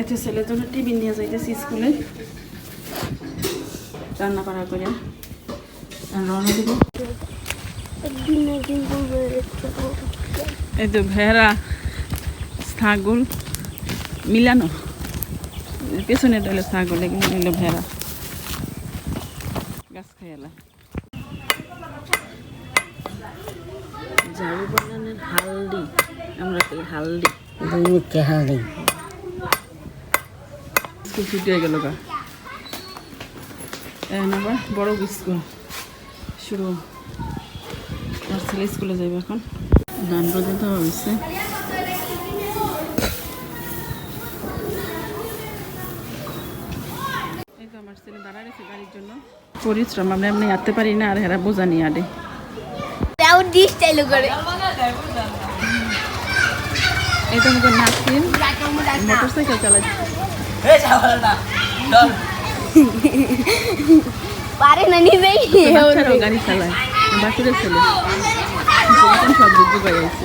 এতে ছেলের জন্য টিফিন নিয়ে যাইতেছি স্কুলে। রান্না করা করে রওনা দেব। এই তো ভেড়া, ছাগল, মিলানো। পেছনে রইল ছাগল এগুলো ভেড়া। গাছ খাইলা ঝাড়ু বানানোর হালদি। আমরা হালদি। দুইকে স্কুল ছুটি হয়ে গেল গা। এখন আবার বড় স্কুল। শুরু। আমার ছেলে স্কুলে যাবে এখন। গান রোদে দেওয়া হয়েছে এই তো আমার ছেলে গাড়ির জন্য। পরিশ্রম আমরা এমনি পারি না আর হেরা বোঝা নিয়ে আডে এই তো আমাকে নাসিম মোটর চালাচ্ছে। পারে না নিজেই। গাড়ি চালায় বাচ্চাদের ছেলে। সব যুদ্ধ পাই আছে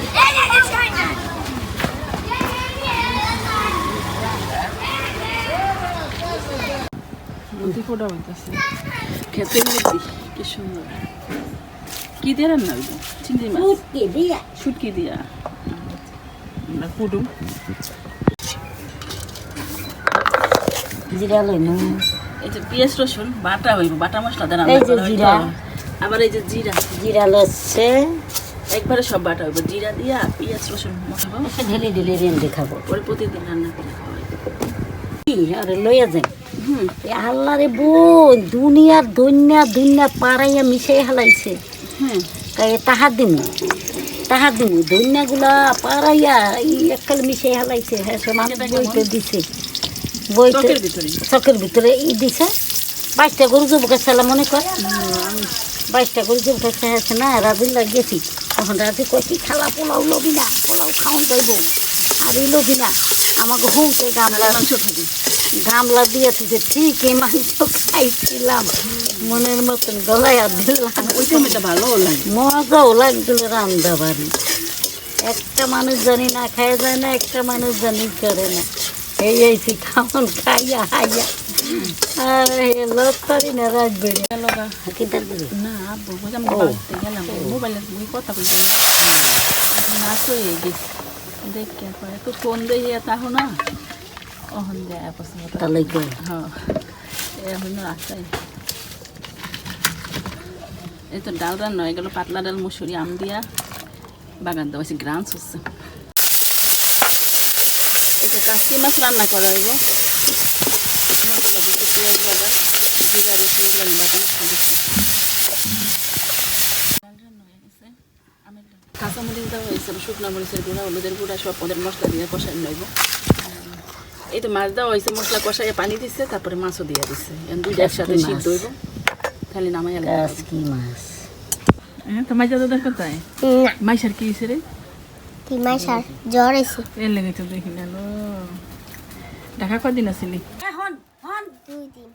নদী ফোটা হইতেছে। খেতে নদী কি সুন্দর। কি দিয়ে রান্না হইব? চিংড়ি মাছ? উঠকে দিয়া। শুটকি দিয়া। আমরা কুটুম। জিরা লই না। এই যে পেঁয়াজ রসুন বাটা হইব বাটা মশলা দিয়ে এই যে। জিরা। আবার এই যে জিরা। জিরা লচ্ছে। একবারে সব বাটা হইব জিরা দিয়া পেঁয়াজ রসুন মশলা ঢেলে ঢেলে রেন্দে খাব পরে প্রতিদিন রান্না করে খাওয়া আরে লইয়া যাই। হুম। আল্লাহ রে বোন দুনিয়ার দৈন্যা দুনিয়া পাড়াইয়া মিশাই হালাইছে। তাই তাহার দিমু তাহার দিমু দৈন্যাগুলা পাড়াইয়া এই এককাল মিশাই হালাইছে। হ্যাঁ সে মানুষ বইতে দিছে। বইতে চকের ভিতরে। ই দিছে। বাইশটা গরু যাব গেছিলাম মনে কর। বাইশটা গরু যাব গেছে আছে না রাজুল্লা গেছি তখন রাজু কয় কি খালা পোলাও লবি না পোলাও খাওয়ান যাইব আর এই লবি না। আমাকে হুমকে গামলা গামলা দিয়ে তুই ঠিক এই মাংস খাইছিলাম। মনের মতন গলায় আর দিলাম ভালো লাগে। মজাও লাগছিল রান্না বাড়ি একটা মানুষ জানি না খায় যায় না একটা মানুষ জানি করে না। এই এইছি খাওয়ান খাইয়া হাইয়া আর লোক পারি না রাত বেড়ে। না। গেলাম মোবাইলে মুই কথা বলি না তো এই গেছি দেখে পরে তো ফোন দিয়ে তাহো না। অহন দেয় পছন্দ তাহলে হ্যাঁ এখন রাস্তায়। এই তো ডাল রান্না হয়ে গেল পাতলা ডাল মুসুরি আম দিয়া। বাগান দেওয়া হয়েছে গ্রান্স হচ্ছে এই যে কাশি মাছ রান্না করা হইব? মশলা দিতে পেঁয়াজ বাটা জিরা রসুন এগুলো বাটা মশলা দিচ্ছি কাঁচা মরিচ দেওয়া হয়েছে শুকনো মরিচের গুঁড়া হলুদের গুঁড়া সব ওদের মশলা দিয়ে কষাই নেব এই তো মাছ দেওয়া হয়েছে মশলা কষাইয়ে পানি দিচ্ছে তারপরে মাছও দিয়ে দিচ্ছে দুইটা একসাথে। সিদ্ধ হইব। তাহলে নামাই আলাদা মাছ? হ্যাঁ তো মাইজা দাদার কোথায়? মাইসার কি হয়েছে রে? কি মাছ আর জ্বর এসে এর লেগে তো দেখি ঢাকা কদিন আসিলি দুই দিন।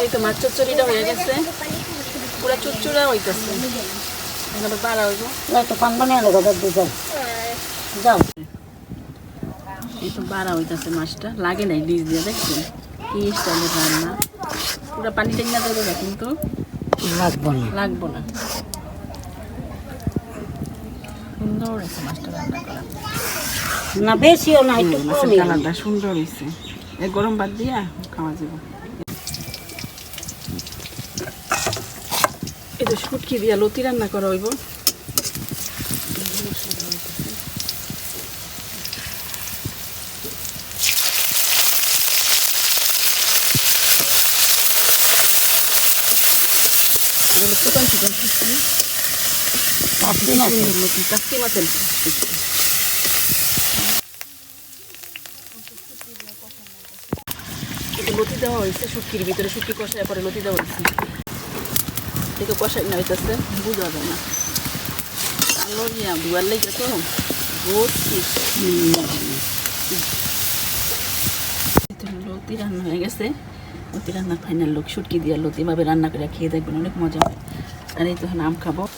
এই তো মাছ চচ্চড়িটা হয়ে গেছে। পুরা হইতেছে। এখানে পাড়া হইব। একটু পান বানিয়ে আলো কথা যাও যাও। এই তো বাড়া হইতেছে মাছটা। লাগে নাই ডিশ দিয়ে দেখছেন? কি স্টাইলের রান্না। পুরা পানি টেঙ্গা দেবে কিন্তু। লাগবো না। লাগবো না। সুন্দর হয়েছে মাছটা রান্না করা না বেশিও না একটু কালারটা সুন্দর হয়েছে এই গরম ভাত দিয়া খাওয়া যাব। এই তো শুটকি দিয়া লতি রান্না করা হইব। এগুলো চিকন চিকন শুটকি লতি ভিতরে পরে লতি দেওয়া না না ইয়া তো লতি রান্না হয়ে গেছে লতি রান্না ফাইনাল লোক শুটকি দিয়ে লতি ভাবে রান্না করে খেয়ে দেখবেন অনেক মজা হয় আর এই তো আম খাব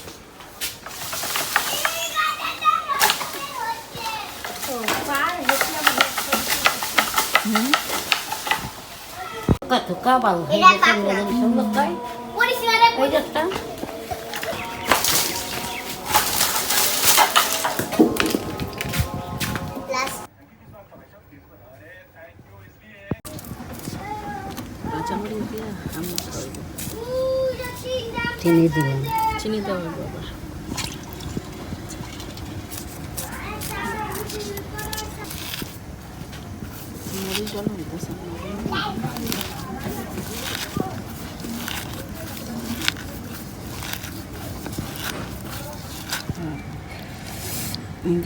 হ্যাঁ কত কাবাল হয়ে এটা গেছে পাকনা। মেরে সব লোক খায়। পরিষ্কারে ওই চিনি দিলাম চিনি দেওয়া হইব জল হইতেছে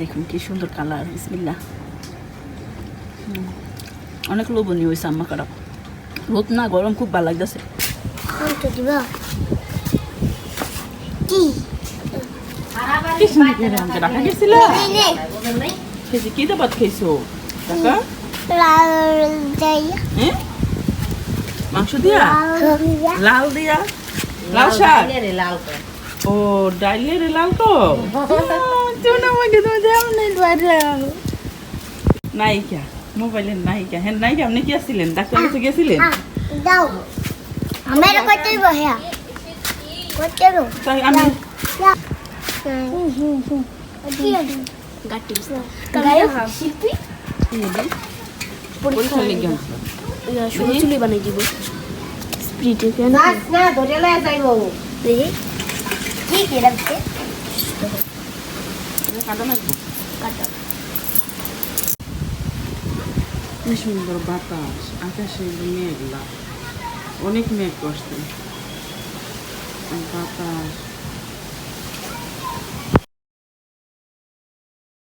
দেখুন কি সুন্দর কালার বিসমিল্লা। অনেক লোভনীয় হয়েছে আম্মা খারাপ। রোদ না গরম খুব ভালো লাগতেছে। কি? সুন্দর রাখা গেছিল? কি দাবাত খেয়েছো টাকা? মাংস দিয়া? লাল দিয়া। লাল শাক? দিয়ে রে, লাল। ও তো? তুমি আমাকে তুমি দেও নাই ভাইরাল নায়িকা মোবাইলের নায়িকা। হ্যাঁ নায়িকা আপনি কি আসছিলেন ডাক্তার কাছে গেছিলেন? দাও আমার কত দিব কত তাই আমি হুম হুম হুম। গাটি গায়ক শিল্পী? পরীক্ষা শুধু চুলি বানাই দিব। স্প্রিটে কেন? না, ধরে লয়ে যাইবো। দেখি কি কি? রাখছে কাটা লাগবো কাটা। কি সুন্দর বাতাস। আকাশে মেঘলা। অনেক মেঘ করছে আর বাতাস।